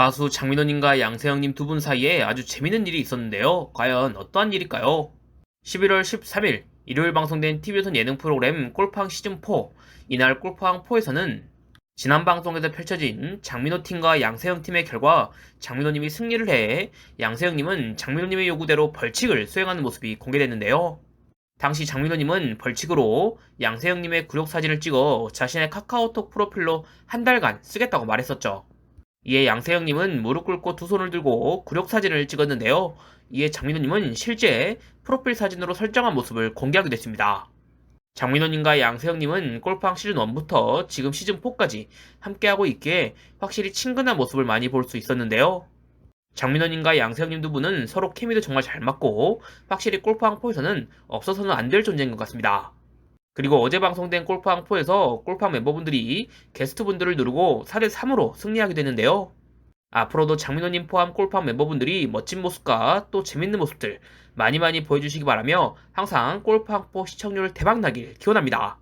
가수 장민호님과 양세형님 두 분 사이에 아주 재밌는 일이 있었는데요. 과연 어떠한 일일까요? 11월 13일 일요일 방송된 TV조선 예능 프로그램 꼴팡 시즌4 이날 꼴팡4에서는 지난 방송에서 펼쳐진 장민호 팀과 양세형 팀의 결과 장민호님이 승리를 해 양세형님은 장민호님의 요구대로 벌칙을 수행하는 모습이 공개됐는데요. 당시 장민호님은 벌칙으로 양세형님의 구력 사진을 찍어 자신의 카카오톡 프로필로 한 달간 쓰겠다고 말했었죠. 이에 양세형님은 무릎 꿇고 두 손을 들고 구력 사진을 찍었는데요. 이에 장민호님은 실제 프로필 사진으로 설정한 모습을 공개하게 됐습니다. 장민호님과 양세형님은 꼴팡 시즌 1부터 지금 시즌 4까지 함께하고 있기에 확실히 친근한 모습을 많이 볼 수 있었는데요. 장민호님과 양세형님 두 분은 서로 케미도 정말 잘 맞고 확실히 꼴팡4에서는 없어서는 안 될 존재인 것 같습니다. 그리고 어제 방송된 꼴팡4에서 꼴팡 멤버분들이 게스트분들을 누르고 4대3으로 승리하게 됐는데요. 앞으로도 장민호님 포함 꼴팡 멤버분들이 멋진 모습과 또 재밌는 모습들 많이 많이 보여주시기 바라며 항상 꼴팡4 시청률 대박나길 기원합니다.